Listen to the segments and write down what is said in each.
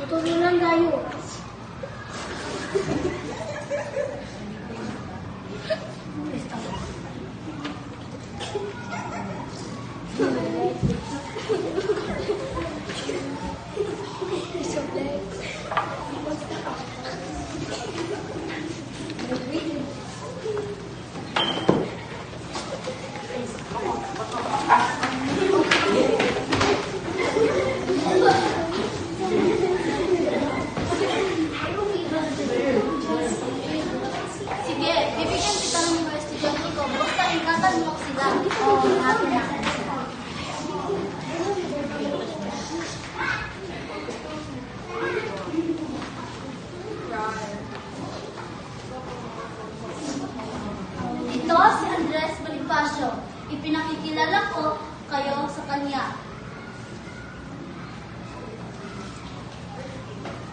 大人なんだよ。どうで Ito si Andres Bonifacio. Ipinakikilala ko kayo sa kanya.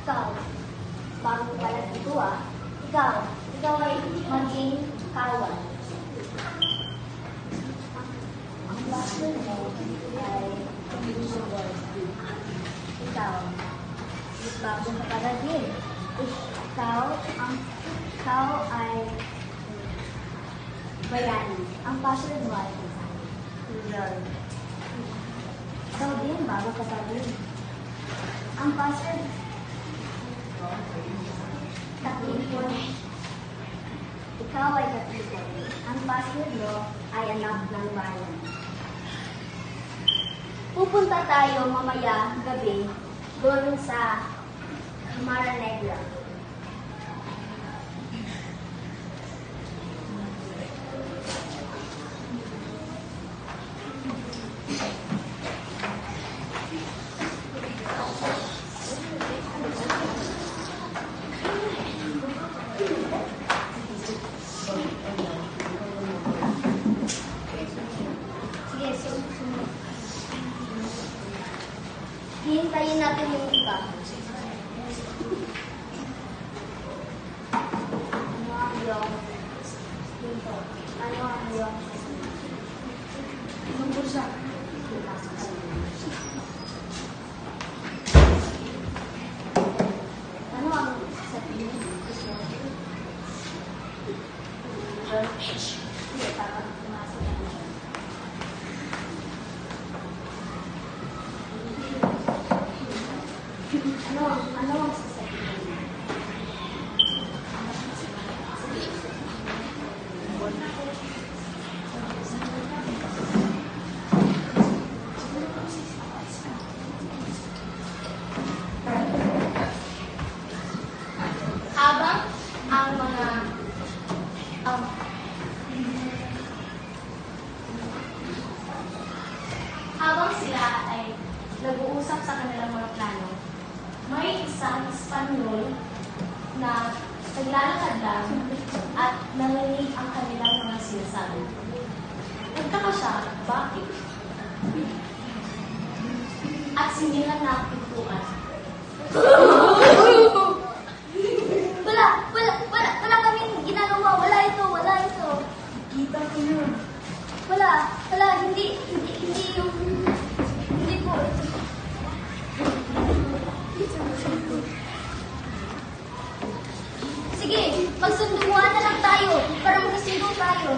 Ikaw, bago pala dito ah. Ikaw, ikaw ay maging kawan. Ang baso mo ay ikaw. Bago ka pala din. Ikaw, ang ikaw ay bayani. Password mo ay Lord. Ikaw din, bago ka pa din. Ang password Katipon. Ikaw ay katipon. Ang password mo ay anak ng bayan. Pupunta tayo mamaya gabi doon sa Mara Negra. Sige, susunod. Hintayin natin yung iba. Ano ang iyong dito? Ano ang iyong Anong bursa? Ano ang sabihin? Sige, para pumasok na. Ano ang, ano ang sasabihin? Habang ang mga um, habang sila ay nag-uusap sa kanilang mga plano, may isang Espanyol na naglalakad lang at narinig ang kanilang mga sinasabi. Nagtaka siya, bakit? At sinihan na ang pintuan. Wala, wala, wala, wala kaming ginagawa. Wala ito, wala ito. Kita ko yun. Wala, wala, hindi, hindi, hindi yung, hindi po ito. Sige, magsunduan na lang tayo para magkasundo tayo.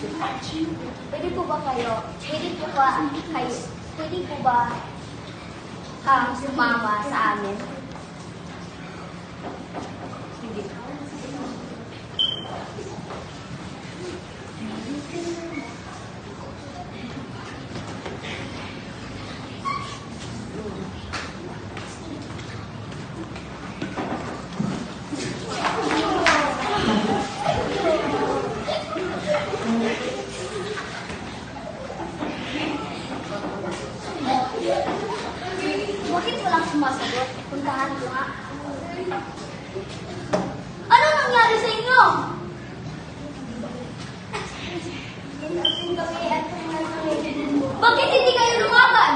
Pwede po ba kayo, pwede po ba kayo, pwede po ba um, sumama sa amin? Sige. Bakit lang sumasagot. Puntahan ko nga. Ano nangyari sa inyo? Bakit hindi kayo lumaban?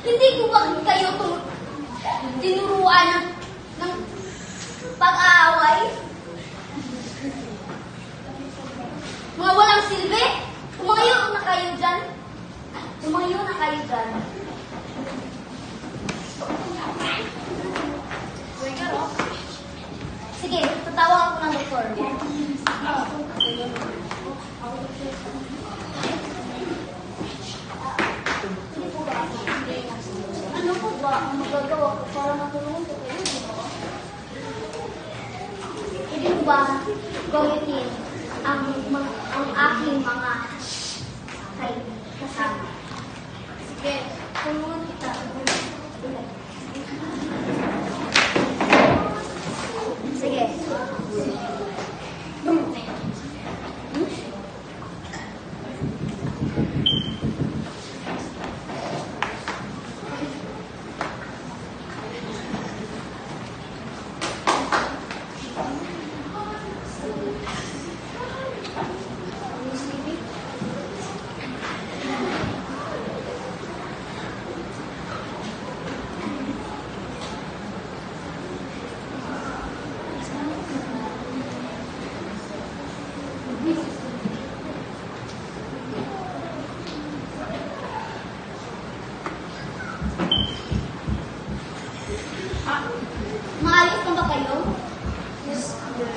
Hindi ko bakit kayo Sige, tatawa ako ng doktor. Ano po ba 对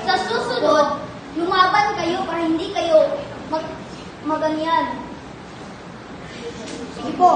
Sa susunod, lumaban kayo para hindi kayo mag maganyan. Sige po.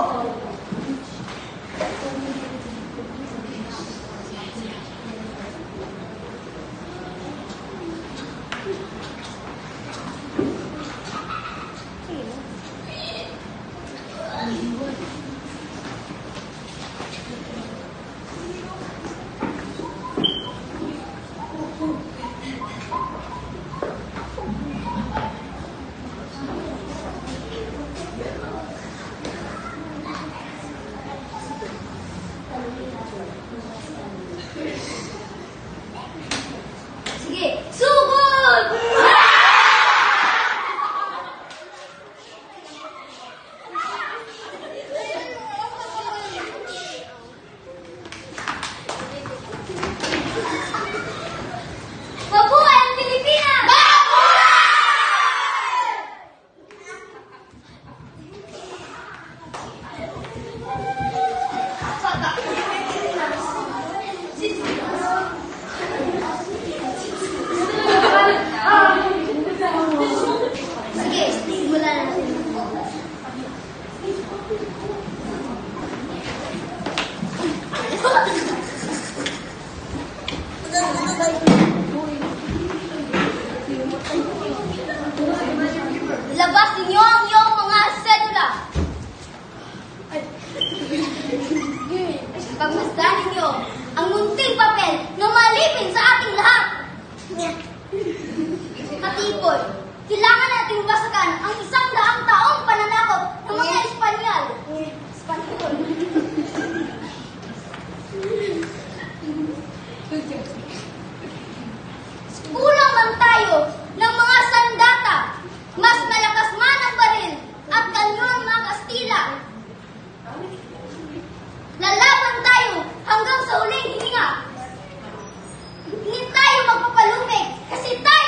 wasagan ang isang daang taong pananakop ng mga